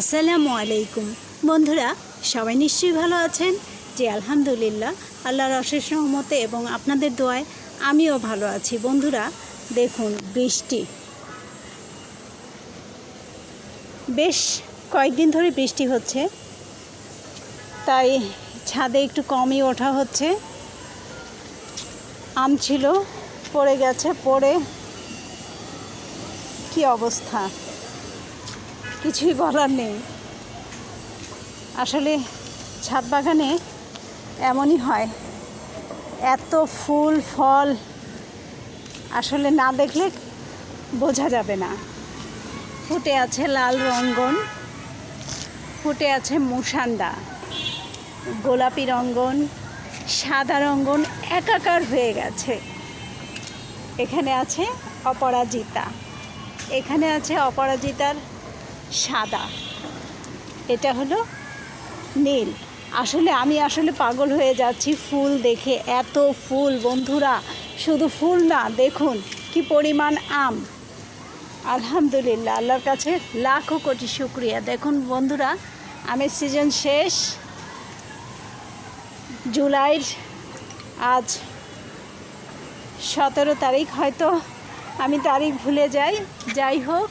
আসসালামু আলাইকুম। বন্ধুরা, সবাই নিশ্চয়ই ভালো আছেন? যে আলহামদুলিল্লাহ, আল্লাহর অশেষ রহমতে এবং আপনাদের দোয়ায় আমিও ভালো আছি। বন্ধুরা, দেখুন, বৃষ্টি। বেশ কয়েকদিন ধরে বৃষ্টি হচ্ছে। তাই ছাদে একটু কমই ওঠা হচ্ছে। আম ছিল, পড়ে গেছে, পড়ে কি অবস্থা? কিছুই বলার নেই। আসলে ছাদ বাগানে এমনই হয়, এত ফুল, ফল আসলে না দেখলে বোঝা যাবে না। ফুটে আছে লাল রঙ্গন, ফুটে আছে মুসান্ডা গোলাপি রঙ্গন, সাদা রঙ্গন একাকার হয়ে গেছে। এখানে আছে অপরাজিতা। এখানে আছে অপরাজিতার সাদা। এটা হলো নীল। আসলে আমি আসলে পাগল হয়ে যাচ্ছি ফুল দেখে, এত ফুল বন্ধুরা। শুধু ফুল না, দেখুন কি পরিমাণ আম। আলহামদুলিল্লাহ, আল্লাহর কাছে লাখো কোটি শুক্রিয়া। দেখুন বন্ধুরা, আমের সিজন শেষ। জুলাইয়ের আজ সতেরো তারিখ, হয়তো আমি তারিখ ভুলে যাই। যাই হোক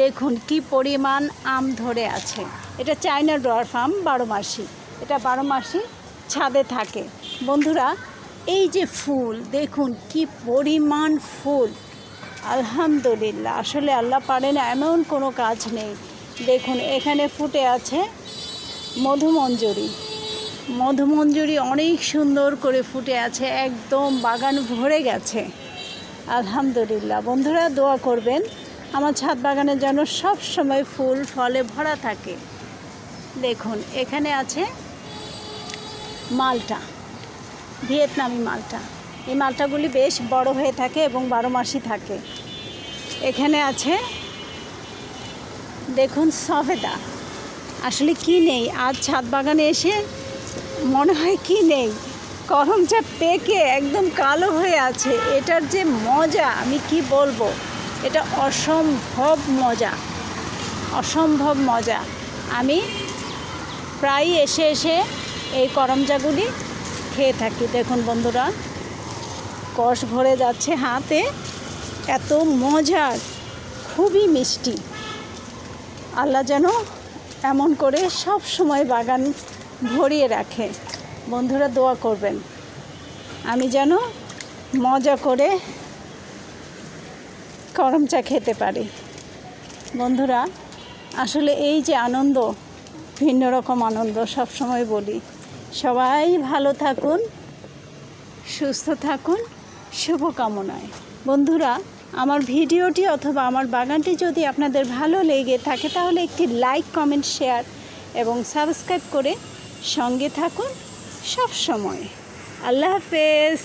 দেখুন কি পরিমাণ আম ধরে আছে। এটা চায়না ড্রয়ার ফার্ম বারো মাসি এটা বারো মাসি ছাদে থাকে। বন্ধুরা, এই যে ফুল, দেখুন কি পরিমাণ ফুল। আলহামদুলিল্লাহ, আসলে আল্লাহ পারে না এমন কোনো কাজ নেই। দেখুন, এখানে ফুটে আছে মধুমঞ্জুরি। মধুমঞ্জুরি অনেক সুন্দর করে ফুটে আছে, একদম বাগান ভরে গেছে। আলহামদুলিল্লাহ, বন্ধুরা দোয়া করবেন। আমার ছাদ বাগানে যেন সব সময় ফুল, ফলে ভরা থাকে। দেখুন, এখানে আছে মালটা, ভিয়েতনামি মালটা। এই মালটাগুলি বেশ বড় হয়ে থাকে এবং বারো মাসই থাকে। এখানে আছে, দেখুন, সফেদা। আসলে কি নেই? আজ ছাদ বাগানে এসে মনে হয় কি নেই? করমচা পেকে একদম কালো হয়ে আছে। এটার যে মজা, আমি কি বলব? এটা অসম্ভব মজা অসম্ভব মজা। আমি প্রায় এসে এসে এই করমচাগুলি খেয়ে থাকি। দেখুন বন্ধুরা, কষ ভরে যাচ্ছে হাতে। এত মজার, খুবই মিষ্টি। আল্লাহ যেন এমন করে সব সময় বাগান ভরিয়ে রাখে। বন্ধুরা দোয়া করবেন। আমি যেন মজা করে করম চা খেতে পারি। বন্ধুরা, আসলে এই যে আনন্দ, ভিন্ন রকম আনন্দ সব সময় বলি। সবাই ভালো থাকুন, সুস্থ থাকুন, শুভকামনায়। বন্ধুরা, আমার ভিডিওটি অথবা আমার বাগানটি যদি আপনাদের ভালো লেগে থাকে, তাহলে একটি লাইক, কমেন্ট, শেয়ার এবং সাবস্ক্রাইব করে সঙ্গে থাকুন সব সময় আল্লাহ হাফেজ।